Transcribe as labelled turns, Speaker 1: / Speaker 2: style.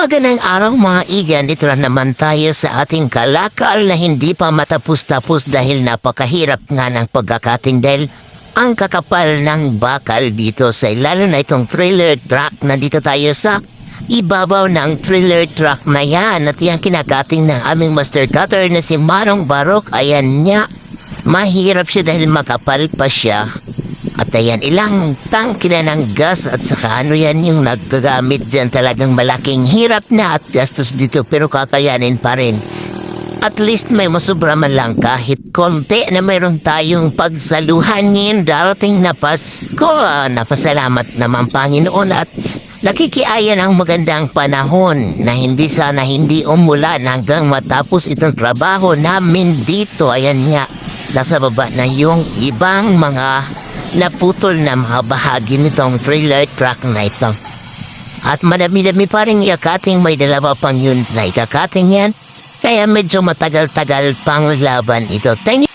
Speaker 1: Magandang araw mga igan, dito na naman tayo sa ating kalakal na hindi pa matapos-tapos dahil napakahirap nga ng pagkakating ang kakapal ng bakal dito sa lalo na itong trailer truck na dito tayo sa ibabaw ng trailer truck na yan. At yung kinakating ng aming master cutter na si Marong Barok. Ayan niya. Mahirap siya dahil makapal pa siya at ayan, ilang tangke na ng gas at saka ano yan yung naggagamit dyan talagang malaking hirap na at gastos dito pero kakayanin pa rin. At least may masubra man lang kahit konti na mayroon tayong pagsaluhan ngayon darating na Pasko. Napasalamat naman Panginoon at nakikiaya ng magandang panahon na hindi sana hindi umulan hanggang matapos itong trabaho namin dito. Ayan nga, nasa baba na yung ibang mga naputol na mga bahagi nitong trailer truck na ito. At madami-dami pa rin ikakating may dalawa pang yun na ikakating yan. Kaya medyo matagal-tagal pang laban ito. Thank.